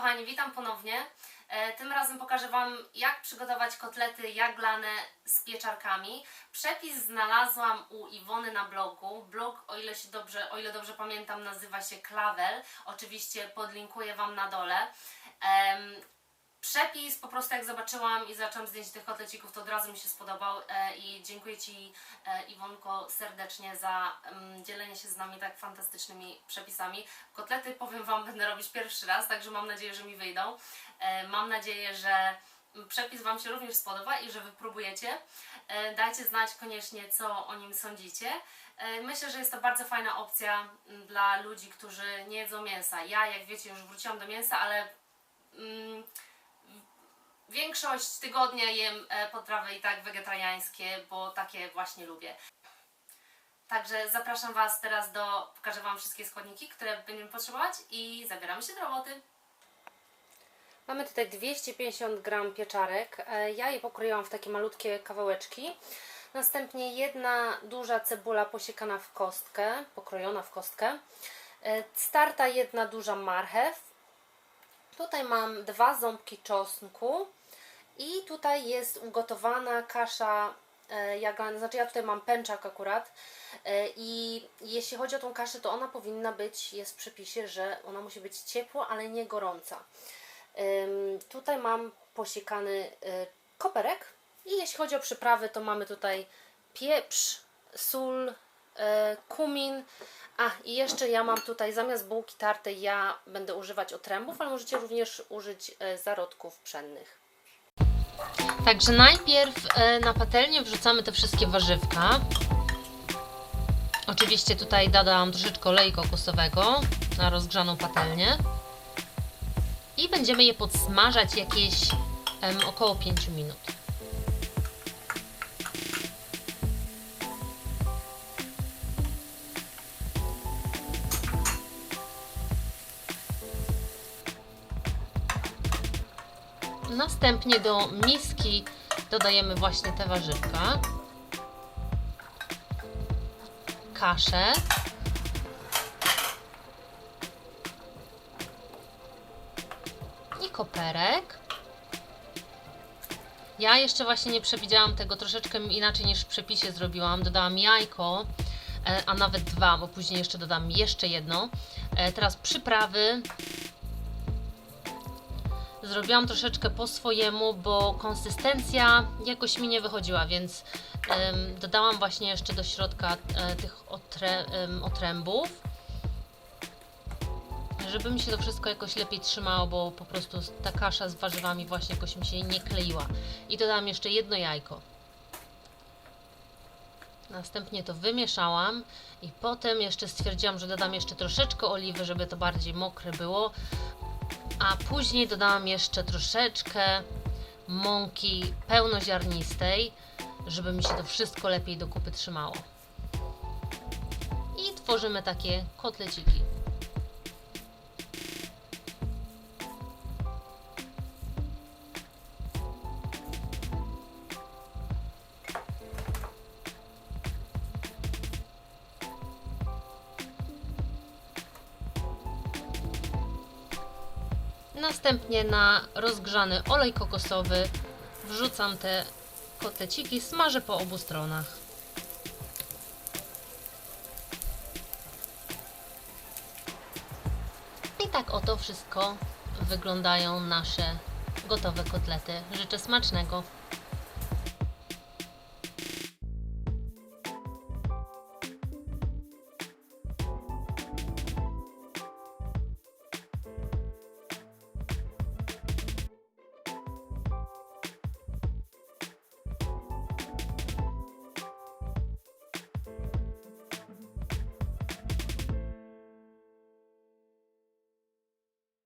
kochani, witam ponownie. E, Tym razem pokażę Wam, jak przygotować kotlety jaglane z pieczarkami. Przepis znalazłam u Iwony na blogu. Blog, o ile, się dobrze, o ile dobrze pamiętam, nazywa się Klawel. Oczywiście podlinkuję Wam na dole. Przepis po prostu jak zobaczyłam i zaczęłam zdjęć tych kotlecików, to od razu mi się spodobał e, i dziękuję Ci e, Iwonko serdecznie za mm, dzielenie się z nami tak fantastycznymi przepisami. Kotlety powiem Wam będę robić pierwszy raz, także mam nadzieję, że mi wyjdą. E, mam nadzieję, że przepis Wam się również spodoba i że wypróbujecie. Dajcie znać koniecznie, co o nim sądzicie. Myślę, że jest to bardzo fajna opcja mm, dla ludzi, którzy nie jedzą mięsa. Ja, jak wiecie, już wróciłam do mięsa, ale mm, Większość tygodnia jem e, potrawy i tak wegetariańskie, bo takie właśnie lubię. Także zapraszam Was teraz do, pokażę Wam wszystkie składniki, które będziemy potrzebować i zabieramy się do roboty. Mamy tutaj 250 gram pieczarek. E, Ja je pokroiłam w takie malutkie kawałeczki. Następnie jedna duża cebula posiekana w kostkę, pokrojona w kostkę. E, Starta jedna duża marchew. Tutaj mam dwa ząbki czosnku. I tutaj jest ugotowana kasza e, jaglana, znaczy ja tutaj mam pęczak akurat e, i jeśli chodzi o tą kaszę, to ona powinna być, jest w przepisie, że ona musi być ciepła, ale nie gorąca. Tutaj mam posiekany e, koperek i jeśli chodzi o przyprawy, to mamy tutaj pieprz, sól, kumin, a i jeszcze ja mam tutaj zamiast bułki tartej ja będę używać otrębów, ale możecie również użyć zarodków pszennych. Także najpierw e, na patelnię wrzucamy te wszystkie warzywka. Oczywiście tutaj dodałam troszeczkę oleju kokosowego na rozgrzaną patelnię. I będziemy je podsmażać jakieś em, około 5 minut. Następnie do miski dodajemy właśnie te warzywka, kaszę, i koperek. Ja jeszcze właśnie nie przewidziałam tego troszeczkę inaczej niż w przepisie zrobiłam. Dodałam jajko, e, a nawet dwa, bo później jeszcze dodam jeszcze jedno. E, Teraz przyprawy, Zrobiłam troszeczkę po swojemu, bo konsystencja jakoś mi nie wychodziła, więc dodałam właśnie jeszcze do środka e, tych otrę, otrębów, żeby mi się to wszystko jakoś lepiej trzymało, bo po prostu ta kasza z warzywami właśnie jakoś mi się nie kleiła. I dodałam jeszcze jedno jajko. Następnie to wymieszałam i potem jeszcze stwierdziłam, że dodam jeszcze troszeczkę oliwy, żeby to bardziej mokre było, a później dodałam jeszcze troszeczkę mąki pełnoziarnistej, żeby mi się to wszystko lepiej do kupy trzymało. I tworzymy takie kotleciki. Następnie na rozgrzany olej kokosowy wrzucam te kotleciki, smażę po obu stronach. I tak oto wszystko wyglądają nasze gotowe kotlety. Życzę smacznego.